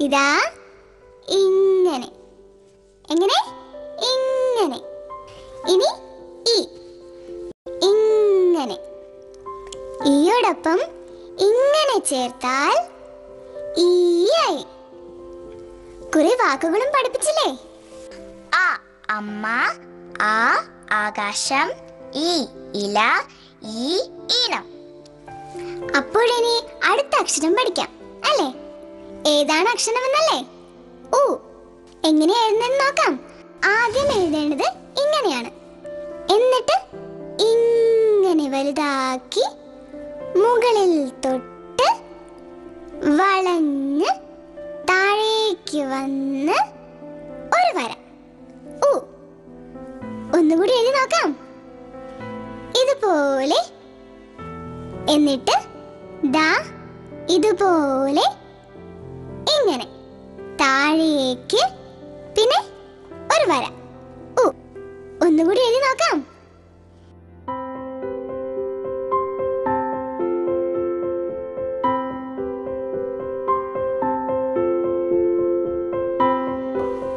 ഇതാ ഇങ്ങനെ. എങ്ങനെ? ഇങ്ങനെ. ഇനി ഈ. ഇങ്ങനെ. ഈയോടൊപ്പം ഇങ്ങനെ ചേർത്താൽ ഈയായി കുറെ വാക്കുകളും പഠിപ്പിച്ചില്ലേ? ആ അമ്മ ആ ആകാശം ഈ ഇല ഈ ഈണം. അപ്പോഴിനി അടുത്ത അക്ഷരം പഠിക്കാം അല്ലേ? ഏതാണ് അക്ഷരം എന്നല്ലേ ഓ എങ്ങനെ എഴുതുന്നെന്ന് നോക്കാം. ആദ്യം എഴുതേണ്ടത് ഇങ്ങനെയാണ്. എന്നിട്ട് ഇങ്ങനെ വലുതാക്കി മുകളിൽ തൊട്ട് വളഞ്ഞ് താഴേക്ക് വന്ന് ഒരു വര. ഓ ഒന്നുകൂടി എഴുതി നോക്കാം. ഇതുപോലെ എന്നിട്ട് ദാ ഇതുപോലെ ഇങ്ങനെ. താഴേക്ക് പിന്നെ ഒരു വര. ഓ ഒന്നുകൂടി എഴുതി നോക്കാം.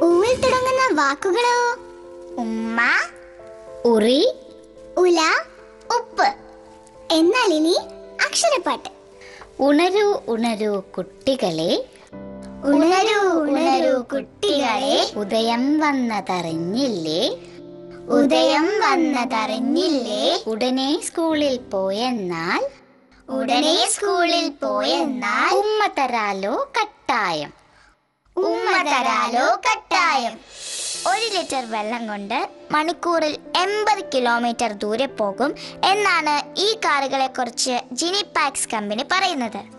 ഊവിൽ തുടങ്ങുന്ന വാക്കുകളോ? ഉമ്മ ഉറി ഉല ഉപ്പ്. എന്നാൽ ഇനി അക്ഷരപ്പാട്ട്. ഉണരൂ ഉണരൂ കുട്ടികളെ ഉണരൂ ഉണരൂ കുട്ടികളെ. ഉദയം വന്നതറിഞ്ഞില്ലേ? ഉദയം വന്നതറിഞ്ഞില്ലേ? ഉടനെ സ്കൂളിൽ പോയെന്നാൽ? ഉടനെ സ്കൂളിൽ പോയെന്നാൽ? ഉമ്മ തരാലോ കട്ടായം. ഉമ്മ തരാലോ കട്ടായം. ഒരു ലിറ്റർ വെള്ളം കൊണ്ട് മണിക്കൂറിൽ എൺപത് കിലോമീറ്റർ ദൂരെ പോകും എന്നാണ് ഈ കാറുകളെ കുറിച്ച് ജിനി പാക്സ് കമ്പനി പറയുന്നത്.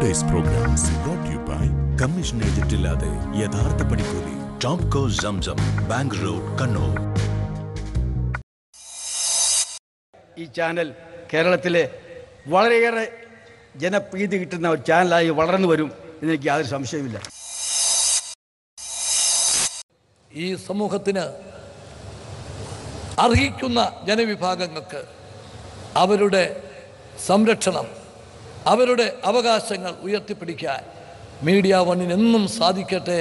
Today's program is brought to you by commission agent ഇല്ലാതെ യഥാർത്ഥ പണിക്കൂലി ടോംകോ സംസം ബാങ്ക് റോഡ് കണ്ണൂർ ഈ ചാനൽ കേരളത്തിലെ വളരെയേറെ ജനപ്രീതി കിട്ടുന്ന ഒരു ചാനലായി വളർന്നു വരും എന്നെനിക്ക് യാതൊരു സംശയമില്ല ഈ സമൂഹത്തിന് അർഹിക്കുന്ന ജനവിഭാഗങ്ങൾക്ക് അവരുടെ സംരക്ഷണം അവരുടെ അവകാശങ്ങൾ ഉയർത്തിപ്പിടിക്കാൻ മീഡിയ വണ്ണിന് എന്നും സാധിക്കട്ടെ.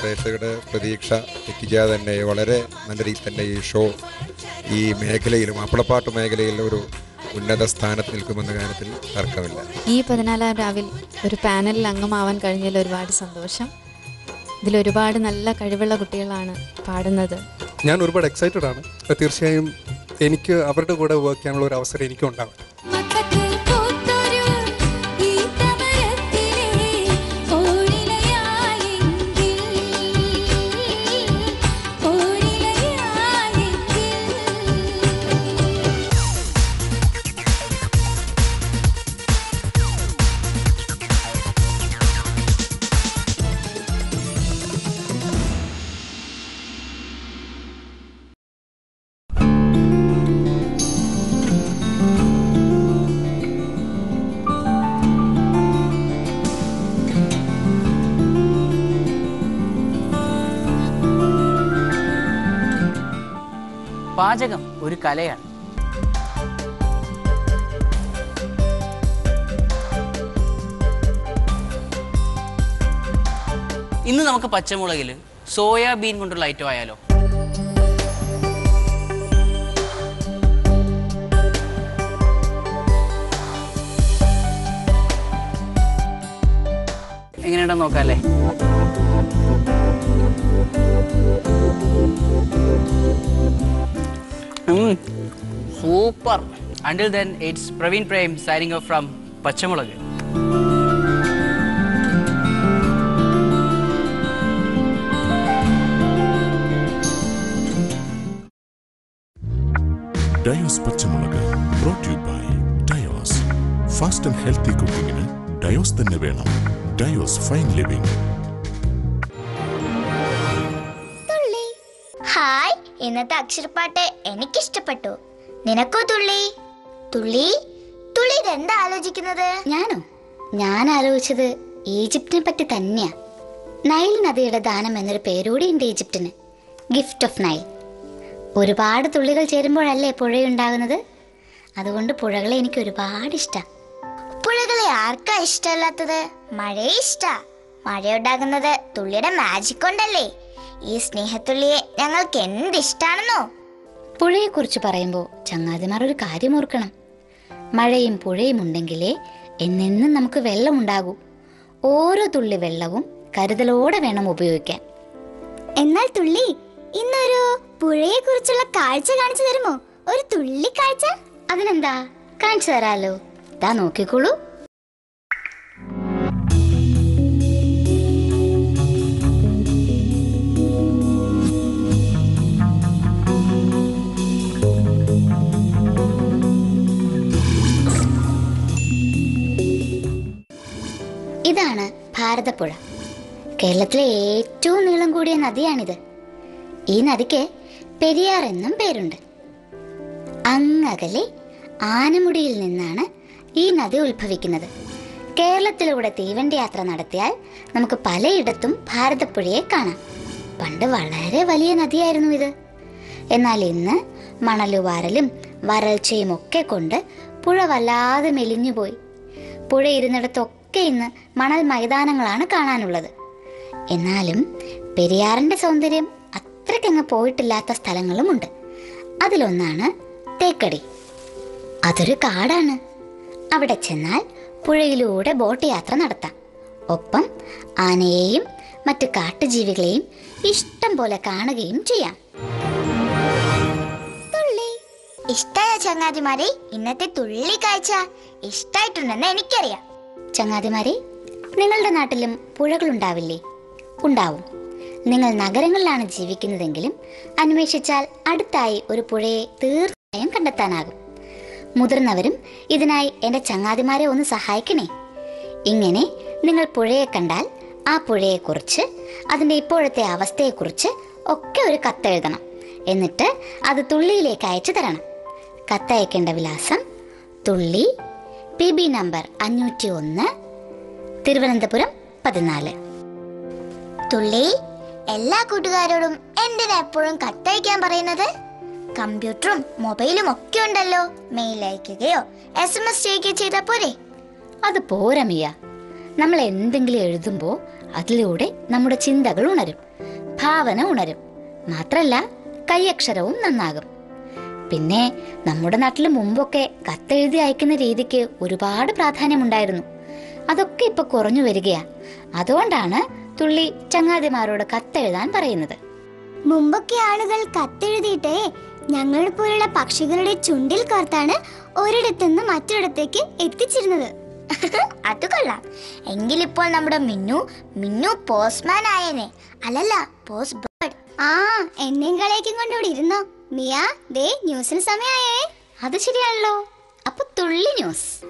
പ്രേക്ഷകരുടെ പ്രതീക്ഷ തെറ്റിക്കാതെ തന്നെ വളരെ നല്ല രീതിയിൽ തന്നെ ഈ ഷോ ഈ മേഖലയിലും അപ്പളപ്പാട്ട് മേഖലയിലും ഒരു ഉന്നത സ്ഥാനത്ത് നിൽക്കുമെന്ന കാര്യത്തിൽ തർക്കമില്ല. ഈ പതിനാലാം രാവിൽ ഒരു പാനലിൽ അംഗമാവാൻ കഴിഞ്ഞതിൽ ഒരുപാട് സന്തോഷം. ഇതിൽ ഒരുപാട് നല്ല കഴിവുള്ള കുട്ടികളാണ് പാടുന്നത്. ഞാൻ ഒരുപാട് എക്സൈറ്റഡ് ആണ്. തീർച്ചയായും എനിക്ക് അവരുടെ കൂടെ വർക്ക് ചെയ്യാനുള്ള ഒരു അവസരം എനിക്കും ഉണ്ടാവും പാചകം ഒരു കലയാണ്. ഇന്ന് നമുക്ക് പച്ചമുളകിൽ സോയാബീൻ കൊണ്ടുള്ള ഐറ്റം ആയാലോ? എങ്ങനെയുണ്ടെന്ന് നോക്കാല്ലേ? Super until then it's Praveen Prem signing off from പച്ചമുളക് ഡയോസ് പച്ചമുളക് ബ്രോട്ട് യു ബൈ ഡയോസ് ഫാസ്റ്റ് ആൻഡ് ഹെൽത്തി കുക്കിങ്ങിന് ഡയോസ് തന്നെ വേണം. ഡയോസ് ഫൈൻ ലിവിംഗ് ഇന്നത്തെ അക്ഷരപ്പാട്ട് എനിക്കിഷ്ടപ്പെട്ടു. നിനക്കോ തുള്ളി? തുള്ളി? തുള്ളി ഇതെന്താ ആലോചിക്കുന്നത്? ഞാനോ? ഞാൻ ആലോചിച്ചത് ഈജിപ്തിനെ പറ്റി തന്നെയാ. നൈൽ നദിയുടെ ദാനം എന്നൊരു പേരൂടി ഉണ്ട് ഈജിപ്തിന്. ഗിഫ്റ്റ് ഓഫ് നൈൽ ഒരുപാട് തുള്ളികൾ ചേരുമ്പോഴല്ലേ പുഴയുണ്ടാകുന്നത്? അതുകൊണ്ട് പുഴകളെ എനിക്ക് ഒരുപാട് ഇഷ്ടം. പുഴകളെ ആർക്കാ ഇഷ്ടമല്ലാത്തത്? മഴയെ ഇഷ്ടാ. മഴയുണ്ടാകുന്നത് തുള്ളിയുടെ മാജിക് കൊണ്ടല്ലേ? ഈ സ്നേഹത്തുള്ളിയെ ഞങ്ങൾക്ക് എന്ത് ഇഷ്ടാണെന്നോ പുഴയെക്കുറിച്ച് പറയുമ്പോൾ ചങ്ങാതിമാർ ഒരു കാര്യം ഓർക്കണം. മഴയും പുഴയും ഉണ്ടെങ്കിലേ എന്നെന്നും നമുക്ക് വെള്ളമുണ്ടാകൂ ഓരോ തുള്ളി വെള്ളവും കരുതലോടെ വേണം ഉപയോഗിക്കാൻ. എന്നാൽ തുള്ളി ഇന്നൊരു പുഴയെ കുറിച്ചുള്ള കാഴ്ച കാണിച്ചു തരുമോ? ഒരു തുള്ളി കാഴ്ച അതിനെന്താ? കാണിച്ചു തരാലോ. ദാ നോക്കിക്കോളൂ. ഭാരതപ്പുഴ കേരളത്തിലെ ഏറ്റവും നീളം കൂടിയ നദിയാണിത്. ഈ നദിക്ക് പെരിയാർ എന്നും പേരുണ്ട്. അങ്ങകലെ ആനമുടിയിൽ നിന്നാണ് ഈ നദി ഉത്ഭവിക്കുന്നത്. കേരളത്തിലൂടെ തീവണ്ടി യാത്ര നടത്തിയാൽ നമുക്ക് പലയിടത്തും ഭാരതപ്പുഴയെ കാണാം. പണ്ട് വളരെ വലിയ നദിയായിരുന്നു ഇത്. എന്നാൽ ഇന്ന് മണലുവാരലും വരൾച്ചയും ഒക്കെ കൊണ്ട് പുഴ വല്ലാതെ മെലിഞ്ഞുപോയി. പുഴ ഇരുന്നിടത്തൊക്കെ ഇന്ന് മണൽ മൈതാനങ്ങളാണ് കാണാനുള്ളത്. എന്നാലും പെരിയാറിന്റെ സൗന്ദര്യം അത്രയ്ക്കങ്ങ് പോയിട്ടില്ലാത്ത സ്ഥലങ്ങളുമുണ്ട്. അതിലൊന്നാണ് തേക്കടി. അതൊരു കാടാണ്. അവിടെ ചെന്നാൽ പുഴയിലൂടെ ബോട്ട് യാത്ര നടത്താം. ഒപ്പം ആനയെയും മറ്റു കാട്ടുജീവികളെയും ഇഷ്ടം പോലെ കാണുകയും ചെയ്യാം. ഇഷ്ടായ ചങ്ങാതിമാരെ? ഇന്നത്തെ തുള്ളി കാഴ്ച ഇഷ്ടായിട്ടുണ്ടെന്ന് എനിക്കറിയാം. ചങ്ങാതിമാരെ നിങ്ങളുടെ നാട്ടിലും പുഴകളുണ്ടാവില്ലേ? ഉണ്ടാവും. നിങ്ങൾ നഗരങ്ങളിലാണ് ജീവിക്കുന്നതെങ്കിലും അന്വേഷിച്ചാൽ അടുത്തായി ഒരു പുഴയെ തീർച്ചയായും കണ്ടെത്താനാകും. മുതിർന്നവരും ഇതിനായി എന്റെ ചങ്ങാതിമാരെ ഒന്ന് സഹായിക്കണേ. ഇങ്ങനെ നിങ്ങൾ പുഴയെ കണ്ടാൽ ആ പുഴയെക്കുറിച്ച് അതിന്റെ ഇപ്പോഴത്തെ അവസ്ഥയെക്കുറിച്ച് ഒക്കെ ഒരു കത്തെഴുതണം. എന്നിട്ട് അത് തുള്ളിയിലേക്ക് അയച്ചു തരണം. കത്തയക്കേണ്ട വിലാസം തുള്ളി പി ബി നമ്പർ അഞ്ഞൂറ്റി ഒന്ന് തിരുവനന്തപുരം പതിനാല്. തുള്ളി എല്ലാ കൂട്ടുകാരോടും എന്തിനാ എപ്പോഴും കത്തയക്കാൻ പറയുന്നത് കമ്പ്യൂട്ടറും മൊബൈലും ഒക്കെ ഉണ്ടല്ലോ. മെയിൽ അയക്കുകയോ എസ് എം എസ് ചെയ്യുകയോ ചെയ്താൽ പോരെ? അത് പോരമിയ നമ്മൾ എന്തെങ്കിലും എഴുതുമ്പോൾ അതിലൂടെ നമ്മുടെ ചിന്തകൾ ഉണരും ഭാവന ഉണരും. മാത്രല്ല കൈയക്ഷരവും നന്നാകും. പിന്നെ നമ്മുടെ നാട്ടിൽ മുമ്പൊക്കെ കത്തെഴുതി അയക്കുന്ന രീതിക്ക് ഒരുപാട് പ്രാധാന്യമുണ്ടായിരുന്നു. അതൊക്കെ ഇപ്പൊ കുറഞ്ഞു വരികയാ. അതുകൊണ്ടാണ് തുള്ളി ചങ്ങാതിമാരോട് കത്തെഴുതാൻ പറയുന്നത്. മുമ്പൊക്കെ ആളുകൾ കത്തെഴുതിയിട്ട് ഞങ്ങൾ പോലുള്ള പക്ഷികളുടെ ചുണ്ടിൽ കോർത്താണ് ഒരിടത്തുനിന്ന് മറ്റൊരിടത്തേക്ക് എത്തിച്ചിരുന്നത്. അത് കൊള്ളാം. എങ്കിലിപ്പോൾ നമ്മുടെ മിന്നു മിന്നു പോസ്റ്റ്മാൻ ആയേനെ. അല്ലല്ല പോസ്റ്റ് ബേർഡ് ആ എന്നെയും കളേക്കും കൊണ്ടിവിടെ ഇരുന്നോ? മിയ ദേ ന്യൂസിന് സമയായേ. അത് ശരിയാണല്ലോ. അപ്പൊ തുള്ളി ന്യൂസ്.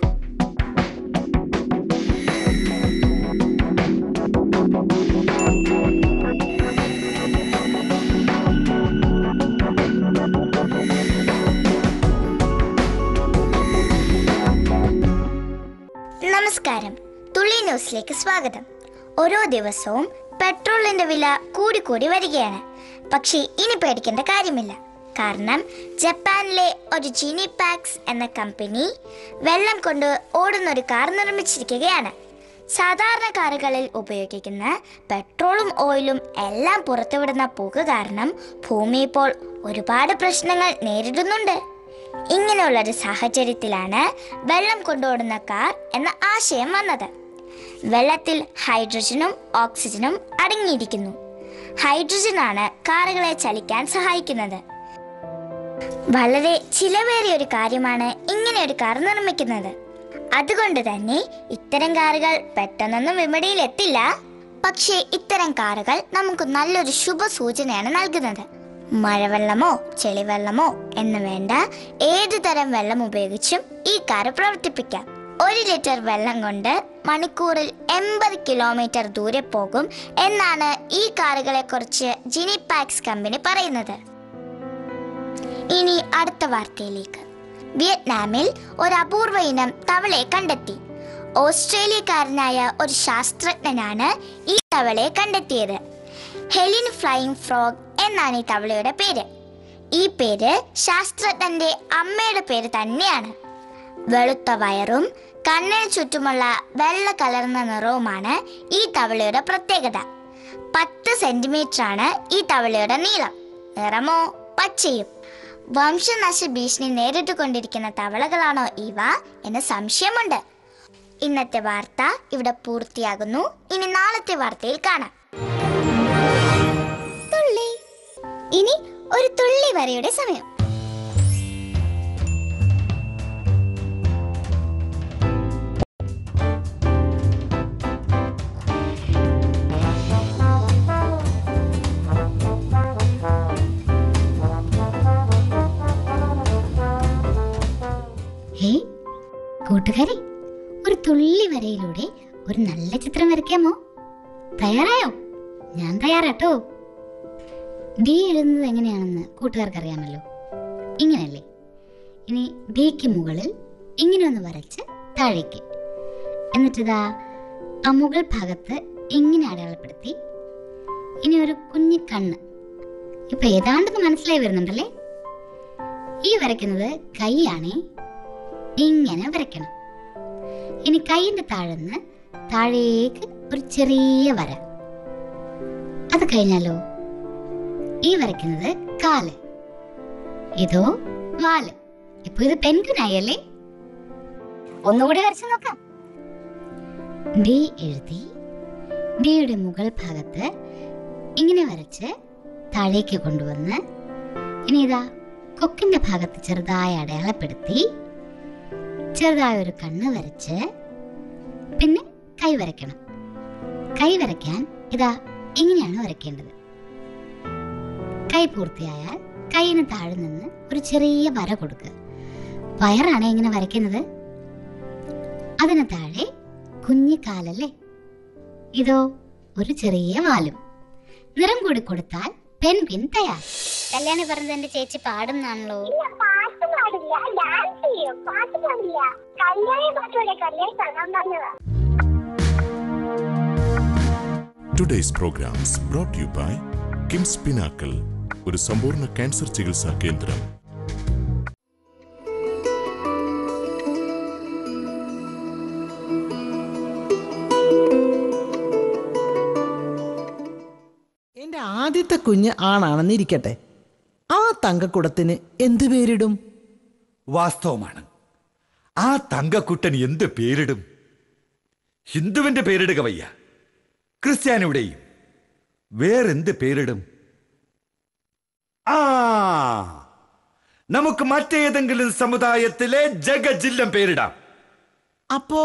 നമസ്കാരം. തുള്ളി ന്യൂസിലേക്ക് സ്വാഗതം. ഓരോ ദിവസവും പെട്രോളിന്റെ വില കൂടിക്കൂടി വരികയാണ്. പക്ഷേ ഇനി പേടിക്കേണ്ട കാര്യമില്ല. കാരണം ജപ്പാനിലെ ഒരു ജിനി പാക്സ് എന്ന കമ്പനി വെള്ളം കൊണ്ട് ഓടുന്ന ഒരു കാർ നിർമ്മിച്ചിരിക്കുകയാണ്. സാധാരണ കാറുകളിൽ ഉപയോഗിക്കുന്ന പെട്രോളും ഓയിലും എല്ലാം പുറത്തുവിടുന്ന പുക കാരണം ഭൂമി ഇപ്പോൾ ഒരുപാട് പ്രശ്നങ്ങൾ നേരിടുന്നുണ്ട്. ഇങ്ങനെയുള്ളൊരു സാഹചര്യത്തിലാണ് വെള്ളം കൊണ്ടോടുന്ന കാർ എന്ന ആശയം വന്നത്. വെള്ളത്തിൽ ഹൈഡ്രജനും ഓക്സിജനും അടങ്ങിയിരിക്കുന്നു. ഹൈഡ്രജനാണ് കാറുകളെ ചലിക്കാൻ സഹായിക്കുന്നത്. വളരെ ചിലവേറിയ ഒരു കാര്യമാണ് ഇങ്ങനെ ഒരു കാർ നിർമ്മിക്കുന്നത്. അതുകൊണ്ട് തന്നെ ഇത്തരം കാറുകൾ പെട്ടെന്നൊന്നും വിപണിയിൽ എത്തില്ല പക്ഷേ ഇത്തരം കാറുകൾ നമുക്ക് നല്ലൊരു ശുഭ സൂചനയാണ് നൽകുന്നത്. മഴവെള്ളമോ ചെളിവെള്ളമോ എന്ന് വേണ്ട ഏതു തരം വെള്ളം ഉപയോഗിച്ചും ഈ കാറ് പ്രവർത്തിപ്പിക്കാം. ഒരു ലിറ്റർ വെള്ളം കൊണ്ട് മണിക്കൂറിൽ എൺപത് കിലോമീറ്റർ ദൂരെ പോകും എന്നാണ് ഈ കാറുകളെ കുറിച്ച് ജിനി പാക്സ് കമ്പനി പറയുന്നത്. ഇനി അടുത്ത വാർത്തയിലേക്ക്. വിയറ്റ്നാമിൽ ഒരു അപൂർവ ഇനം തവളയെ കണ്ടെത്തി. ഓസ്ട്രേലിയക്കാരനായ ഒരു ശാസ്ത്രജ്ഞനാണ് ഈ തവളയെ കണ്ടെത്തിയത്. ഹെലിൻ ഫ്ലൈയിങ് ഫ്രോഗ് എന്നാണ് ഈ തവളയുടെ പേര്. ഈ പേര് ശാസ്ത്രജ്ഞന്റെ അമ്മയുടെ പേര് തന്നെയാണ്. വെളുത്ത വയറും കണ്ണിന് ചുറ്റുമുള്ള വെള്ള കലർന്ന നിറവുമാണ് ഈ തവളയുടെ പ്രത്യേകത. പത്ത് സെന്റിമീറ്റർ ആണ് ഈ തവളയുടെ നീളം. നിറമോ? പച്ചയും. വംശനാശ ഭീഷണി നേരിട്ട് കൊണ്ടിരിക്കുന്ന തവളകളാണോ ഇവ എന്ന സംശയമുണ്ട്. ഇന്നത്തെ വാർത്ത ഇവിടെ പൂർത്തിയാകുന്നു. ഇനി നാളത്തെ വാർത്തയിൽ കാണാം. തുള്ളി. ഇനി ഒരു തുള്ളി വരയുടെ സമയം. ഒരു നല്ല ചിത്രം വരയ്ക്കാമോ തയ്യാറായോ? ഞാൻ തയ്യാറാട്ടോ. ഡി എഴുതുന്നത് എങ്ങനെയാണെന്ന് കൂട്ടുകാർക്ക് അറിയാമല്ലോ ഇങ്ങനെയല്ലേ. ഇനി ഡിക്ക് മുകളിൽ ഇങ്ങനെ ഒന്ന് വരച്ച് താഴേക്ക്. എന്നിട്ടിതാ ആ മുകൾ ഭാഗത്ത് ഇങ്ങനെ അടയാളപ്പെടുത്തി. ഇനി ഒരു കുഞ്ഞു കണ്ണ്. ഇപ്പൊ ഏതാണ്ടെന്ന് മനസ്സിലായി വരുന്നുണ്ടല്ലേ? ഈ വരയ്ക്കുന്നത് കൈയാണേ. ഇങ്ങനെ വരയ്ക്കണം. ഇനി കൈയിന്റെ താഴെന്ന് താഴേക്ക് ഒരു ചെറിയ വര. അത് കഴിഞ്ഞാലോ? ഈ വരയ്ക്കുന്നത് കാൽ. ഇതോ വാൽ. ഇപ്പൊ ഇത് പെൻകുനായല്ലേ ഒന്നുകൂടി വരച്ചു നോക്കാം. ഡി എഴുതി ഡിയുടെ മുകൾ ഭാഗത്ത് ഇങ്ങനെ വരച്ച് താഴേക്ക് കൊണ്ടുവന്ന് ഇനി ഇതാ കൊക്കിന്റെ ഭാഗത്ത് ചെറുതായി അടയാളപ്പെടുത്തി ചെറുതായ ഒരു കണ്ണ് വരച്ച് പിന്നെ കൈ വരയ്ക്കണം. കൈ വരയ്ക്കാൻ ഇതാ ഇങ്ങനെയാണ് വരയ്ക്കേണ്ടത്. കൈ പൂർത്തിയായാൽ കൈയിന് താഴെ നിന്ന് ഒരു ചെറിയ വര കൊടുക്കുക. വയറാണ് ഇങ്ങനെ വരയ്ക്കുന്നത്? അതിന് താഴെ കുഞ്ഞി കാലല്ലേ? ഇതോ ഒരു ചെറിയ വാലും. നിറം കൂടി കൊടുത്താൽ പെൻപിൻ തയ്യാർ. കല്യാണി പറഞ്ഞത് എന്റെ ചേച്ചി പാടുന്നാണല്ലോ പാട്ട് പാടില്ല. ഡാൻസ് ചെയ്യും. പാട്ട് പാടില്ല. കല്യാണി പാട്ടോടെ കല്യാണി പറഞ്ഞതാ. Today's programs brought you by KIMS Pinnacle ഒരു സമ്പൂർണ ക്യാൻസർ ചികിത്സാ കേന്ദ്രം. എന്റെ ആദ്യത്തെ കുഞ്ഞ് ആണാണെന്ന് ഇരിക്കട്ടെ. ആ തങ്കക്കുടത്തിന് എന്ത് പേരിടും? വാസ്തവമാണ്. ആ തങ്കക്കുട്ടൻ എന്ത് പേരിടും? ഹിന്ദുവിന്റെ പേരിടുക വയ്യ. ക്രിസ്ത്യാനിയുടെയും. വേറെന്ത് പേരിടും? ആ നമുക്ക് മറ്റേതെങ്കിലും സമുദായത്തിലെ ജഗജില്ലം പേരിടാം. അപ്പോ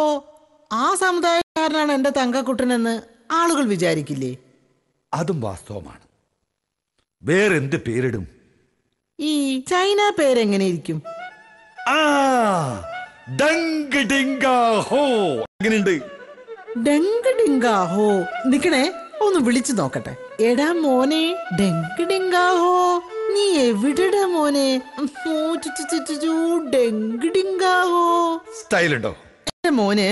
ആ സമുദായക്കാരനാണ് എന്റെ തങ്കക്കുട്ടനെന്ന് ആളുകൾ വിചാരിക്കില്ലേ? അതും വാസ്തവമാണ്. വേറെന്ത് പേരിടും? ഈ ചൈന പേരെങ്ങനെ ഇരിക്കും ആ ഡങ്ക് ഡിങ്ക ഹോ എങ്ങനെയുണ്ട് ഡെങ്ക് ഡിങ്കാഹോ നിക്കണേ ഒന്ന് വിളിച്ചു നോക്കട്ടെ. എടാ മോനെ ഡെങ്ക് ഡിങ്കാഹോ നീ എവിടെടാ മോനെ? ഡെങ്ക് ഡിങ്കാഹോ സ്റ്റൈലുണ്ടോ? എന്റെ മോന്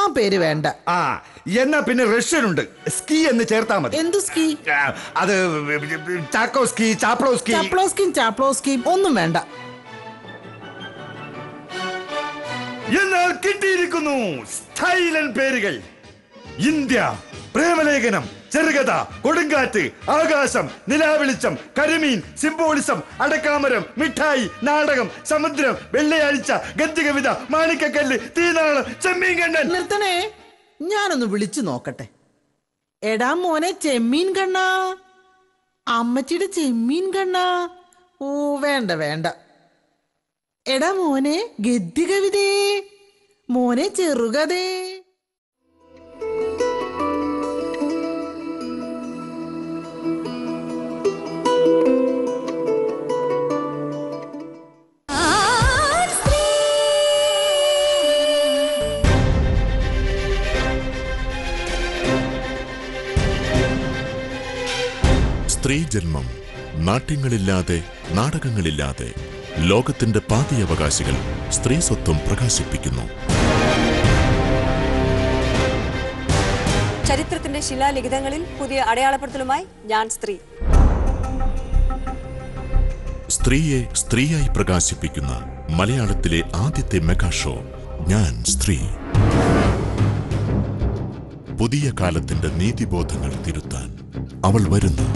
ആ പേര് വേണ്ട. ആ എന്നാ പിന്നെ റഷ്യൻ ഉണ്ട് സ്കീ എന്ന് ചേർത്താ മതി. എന്തു സ്കീ? അത് ചാക്കോ സ്കീ ചാപ്ലോ സ്കീ ഒന്നും വേണ്ട. എന്നാൽ കിട്ടിയിരിക്കുന്നു സ്റ്റൈലൻ പേരുകൾ. ഇന്ത്യ പ്രേമലേഖനം ചെറുകഥ കൊടുങ്കാറ്റ് ആകാശം നിലാവെളിച്ചം കരിമീൻ സിംബോളിസം അടക്കാമരം മിഠായി നാടകം സമുദ്രം വെള്ളയാഴ്ച ഗദ്യകവിത മാണിക്കക്കല്ല് തീനാളം ചെമ്മീൻ കണ്ണൻ നിർത്തണേ ഞാനൊന്ന് വിളിച്ചു നോക്കട്ടെ. എടാ മോനെ ചെമ്മീൻ കണ്ണാ അമ്മച്ചിയുടെ ചെമ്മീൻ കണ്ണാ ഓ വേണ്ട വേണ്ട. എടാ മോനെ ഗദ്യകവിതേ. മോനെ ചെറുകതേ സ്ത്രീ ജന്മം. നാട്യങ്ങളില്ലാതെ നാടകങ്ങളില്ലാതെ ലോകത്തിന്റെ പാതി അവകാശികൾ സ്ത്രീ സ്വത്വം പ്രകാശിപ്പിക്കുന്നു. ചരിത്രത്തിന്റെ ശിലാലിഖിതങ്ങളിൽ പുതിയ അടയാളപ്പെടുത്തലുമായി ഞാൻ സ്ത്രീ. സ്ത്രീയെ സ്ത്രീയായി പ്രകാശിപ്പിക്കുന്ന മലയാളത്തിലെ ആദ്യത്തെ മെഗാ ഷോ ഞാൻ സ്ത്രീ. പുതിയ കാലത്തിന്റെ നീതിബോധങ്ങൾ തിരുത്താൻ. അവൾ വരുന്നു.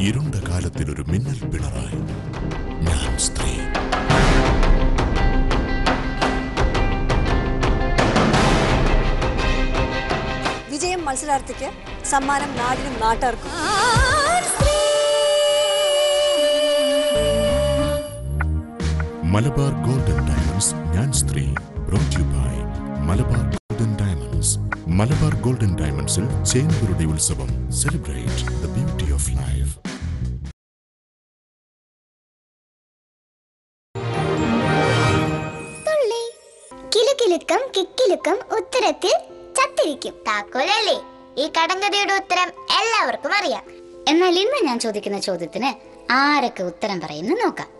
ഇരുണ്ട കാലത്തിലൊരു മിന്നൽ പിണറായി. ഞാൻ സ്ത്രീ. വിജയം മത്സരാർത്ഥിക്ക് സമ്മാനം നാടിനും നാട്ടാർക്കും മലബാർ ഗോൾഡൻ ഡയമണ്ട്സ് ഞാൻ സ്ത്രീ brought you by Malabar Malabar golden ഡയമണ്ട്സിൽ ചേമ്പുരുടെ ഉത്സവം. Celebrate the beauty of life Kilukilukkam കിക്കിലുക്കം ഉത്തരത്തിൽ ചത്തിരിക്കും. താക്കോലല്ലേ? ഈ കടങ്കഥയുടെ ഉത്തരം എല്ലാവർക്കും അറിയാം. എന്നാൽ ഇന്ന് ഞാൻ ചോദിക്കുന്ന ചോദ്യത്തിന് ആരൊക്കെ ഉത്തരം പറയുന്നു നോക്കാം.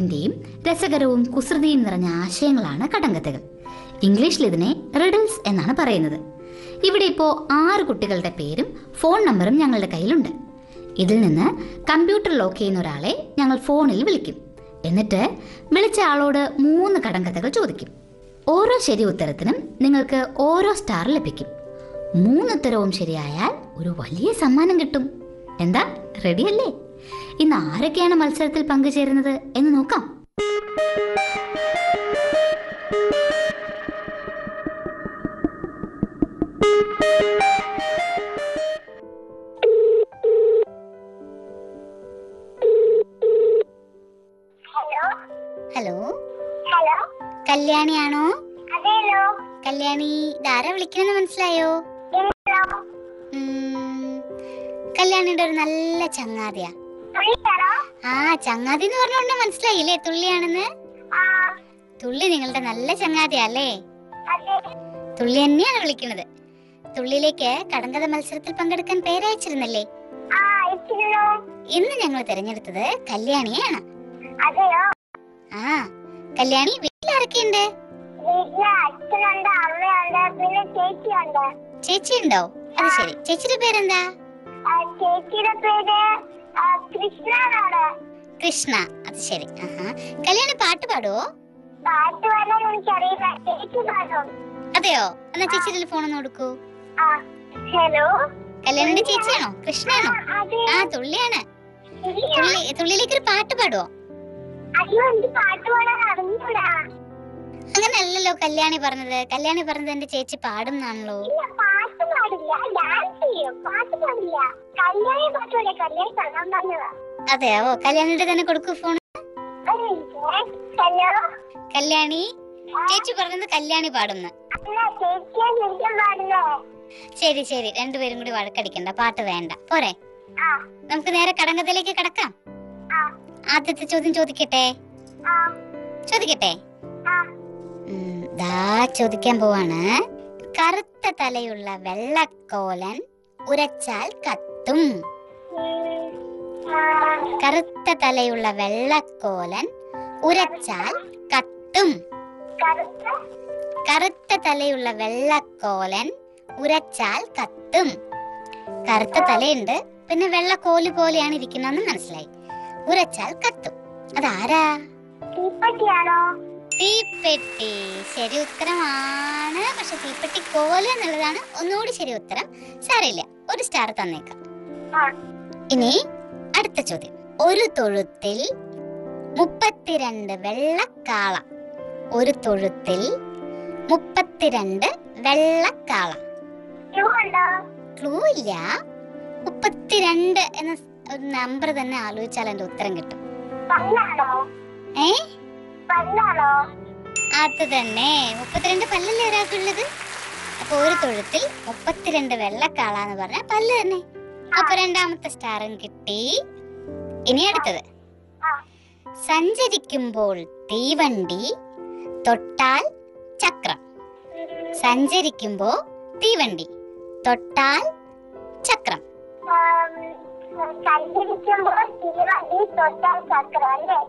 ഓരോ രസകരവും കുസൃതിയും നിറഞ്ഞ ആശയങ്ങളാണ് കടങ്കഥകൾ. ഇംഗ്ലീഷിൽ ഇതിനെ റിഡിൽസ് എന്നാണ് പറയുന്നത്. ഇവിടെ ഇപ്പോൾ ആറ് കുട്ടികളുടെ പേരും ഫോൺ നമ്പറും ഞങ്ങളുടെ കയ്യിലുണ്ട്. ഇതിൽ നിന്ന് കമ്പ്യൂട്ടർ ലോക്ക് ചെയ്യുന്ന ഒരാളെ ഞങ്ങൾ ഫോണിൽ വിളിക്കും. എന്നിട്ട് വിളിച്ച ആളോട് മൂന്ന് കടങ്കഥകൾ ചോദിക്കും. ഓരോ ശരി ഉത്തരത്തിനും നിങ്ങൾക്ക് ഓരോ സ്റ്റാർ ലഭിക്കും. മൂന്നുത്തരവും ശരിയായാൽ ഒരു വലിയ സമ്മാനം കിട്ടും. എന്താ? റെഡിയല്ലേ ഇന്ന് ആരൊക്കെയാണ് മത്സരത്തിൽ പങ്കുചേരുന്നത് എന്ന് നോക്കാം. ഹലോ. ഹലോ. കല്യാണിയാണോ? കല്യാണി ഇതാരാ വിളിക്കണെന്ന് മനസ്സിലായോ? കല്യാണിയുടെ ഒരു നല്ല ചങ്ങാതിയാ. ആ ചങ്ങാതി എന്ന് പറഞ്ഞോണ്ട് മനസ്സിലായില്ലേ? തുള്ളിയാണെന്ന്? തുള്ളി നിങ്ങളുടെ നല്ല ചങ്ങാതിയാ അല്ലേ? തുള്ളി തന്നെയാണ് വിളിക്കുന്നത്. തുള്ളിയിലേക്ക് കടങ്കഥ മത്സരത്തിൽ പങ്കെടുക്കാൻ പേരയച്ചിരുന്നല്ലേ? ഇന്ന് ഞങ്ങൾ തിരഞ്ഞെടുത്തത് കല്യാണിയാണ് ആ കല്യാണി വീട്ടിലാരൊക്കെയുണ്ട് ചേച്ചിയുണ്ടോ. അത് ശരി. ചേച്ചിയുടെ പേരെന്താ? ചേച്ചിയുടെ പേര് കൃഷ്ണ അത് ശരി. കല്യാണി പാട്ട് പാടുവോ? അതെയോ? എന്നാ ചേച്ചിയുടെ ഫോൺ ഒന്ന് കൊടുക്കൂ. ആ ഹലോ? കല്യാണിന്റെ ചേച്ചിയാണോ? കൃഷ്ണയാണോ? ആ തുള്ളിയാണ്. തുള്ളി തുള്ളിയിലേക്ക് ഒരു പാട്ട് പാടുവോ അങ്ങനല്ലല്ലോ കല്യാണി പറഞ്ഞത്. കല്യാണി പറഞ്ഞത് എന്റെ ചേച്ചി പാടും പാടില്ല ഡാൻസ് കല്യാണി കല്യാണി അതെയോ? കല്യാണിയുടെ തന്നെ കൊടുക്കൂ ഫോൺ കല്യാണി ചേച്ചി പറഞ്ഞത് കല്യാണി പാടുന്നു. ശരി ശരി. രണ്ടുപേരും കൂടി വഴക്കടിക്കണ്ട. പാട്ട് വേണ്ട. പോരെ. നമുക്ക് നേരെ കടങ്കഥയിലേക്ക് കടക്കാം. ആദ്യത്തെ ചോദ്യം ചോദിക്കട്ടെ? ചോദിക്കട്ടെ? ദാ ചോദിക്കാൻ പോവാണ്. കറുത്ത തലയുള്ള വെള്ളക്കോലൻ ഉരച്ചാൽ കത്തും. കറുത്ത തലയുള്ള വെള്ളക്കോലൻ ഉരച്ചാൽ കത്തും. കറുത്ത തലയുള്ള വെള്ളക്കോലൻ ഉരച്ചാൽ കത്തും. കറുത്ത തലയുണ്ട് പിന്നെ വെള്ളക്കോൽ പോലെയാണ് ഇരിക്കുന്നതെന്ന് മനസ്സിലായി. ഉരച്ചാൽ കത്തും. അതാരാ? തീപ്പെട്ടി. ശരി ഉത്തരമാണ്. പക്ഷെ തീപ്പെട്ടി കോൽ എന്നുള്ളതാണ് ഒന്നുകൂടി ശരി ഉത്തരം. സാരമില്ല. ഒരു സ്റ്റാർ തന്നേക്കാം. ഇനി അടുത്ത ചോദ്യം. ഒരു തൊഴുത്തിൽ മുപ്പത്തിരണ്ട് വെള്ളക്കാള. ഒരു തൊഴുത്തിൽ മുപ്പത്തിരണ്ട് വെള്ളക്കാള. ക്ലൂ ഇല്ല. മുപ്പത്തിരണ്ട് എന്ന ഒരു നമ്പർ തന്നെ ആലോചിച്ചാൽ എന്റെ ഉത്തരം കിട്ടും. ഏ? അത് തന്നെ മുപ്പത്തിരണ്ട് പല്ലല്ലേ ഒരാൾക്കുള്ളത്? അപ്പൊ ഒരു തൊഴുത്തിൽ മുപ്പത്തിരണ്ട് വെള്ളക്കാളാന്ന് പറഞ്ഞ പല്ല് തന്നെ. അപ്പൊ രണ്ടാമത്തെ സ്റ്റാറും കിട്ടി. ഇനി അടുത്തത്. സഞ്ചരിക്കുമ്പോൾ തീവണ്ടി തൊട്ടാൽ ചക്രം. സഞ്ചരിക്കുമ്പോ തീവണ്ടി തൊട്ടാൽ ചക്രം. സഞ്ചരിക്കുമ്പോൾ തീവണ്ടി തൊട്ടാൽ ചക്രം അല്ലേ?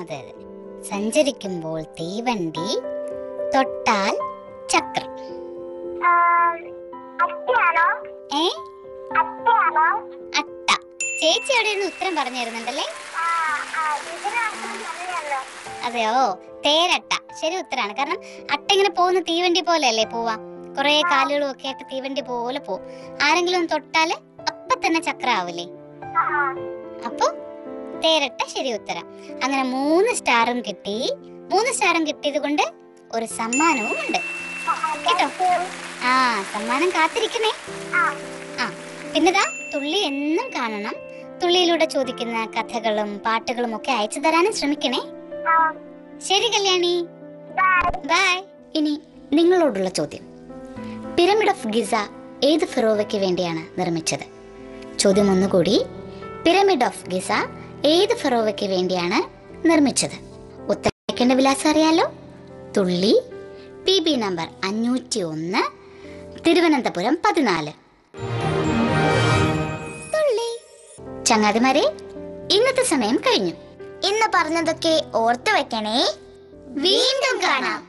അതെ അതെ. സഞ്ചരിക്കുമ്പോൾ തീവണ്ടി തൊട്ടാൽ ചക്രം. ഏ? അട്ട. ചേച്ചി അവിടെ ഇരുന്ന് ഉത്തരം പറഞ്ഞു തരുന്നുണ്ടല്ലേ അതെയോ? തേരട്ട. ശരി ഉത്തരാണ്. കാരണം അട്ട ഇങ്ങനെ പോകുന്ന തീവണ്ടി പോലെ അല്ലേ പോവാ? കുറെ കാലുകളും ഒക്കെ ആയിട്ട് തീവണ്ടി പോലെ പോവും ആരെങ്കിലും തൊട്ടാൽ അപ്പൊ തന്നെ ചക്രം ആവില്ലേ? അപ്പൊ തേരട്ട ശരി ഉത്തരം. അങ്ങനെ മൂന്ന് സ്റ്റാറും കിട്ടി. മൂന്ന് സ്റ്റാറും കിട്ടിയത് കൊണ്ട് ഒരു സമ്മാനവും ഉണ്ട്. കേട്ടോ? ആ സമ്മാനം കാത്തിരിക്കണേ ആ പിന്നെതാ തുള്ളി എന്നും കാണണം. തുള്ളിയിലൂടെ ചോദിക്കുന്ന കഥകളും പാട്ടുകളും ഒക്കെ അയച്ചു തരാനും ശ്രമിക്കണേ. ശരി കല്യാണി. ബൈ ഇനി നിങ്ങളോടുള്ള ചോദ്യം. പിരമിഡ് ഓഫ് ഗിസ ഏത് ഫിറോവയ്ക്ക് വേണ്ടിയാണ് നിർമ്മിച്ചത്? ചോദ്യം ഒന്നുകൂടി. പിരമിഡ് ഓഫ് ഗിസ ഏത് ഫറോവയ്ക്ക് വേണ്ടിയാണ് നിർമ്മിച്ചത്? ഉത്തരക്കേണ്ട വിലാസം അറിയാലോ? തുള്ളി പി ബി നമ്പർ അഞ്ഞൂറ്റി ഒന്ന് തിരുവനന്തപുരം പതിനാല്. തുള്ളി. ചങ്ങാതിമാരെ ഇന്നത്തെ സമയം കഴിഞ്ഞു. ഇന്ന് പറഞ്ഞതൊക്കെ ഓർത്തു വെക്കണേ. വീണ്ടും കാണാം.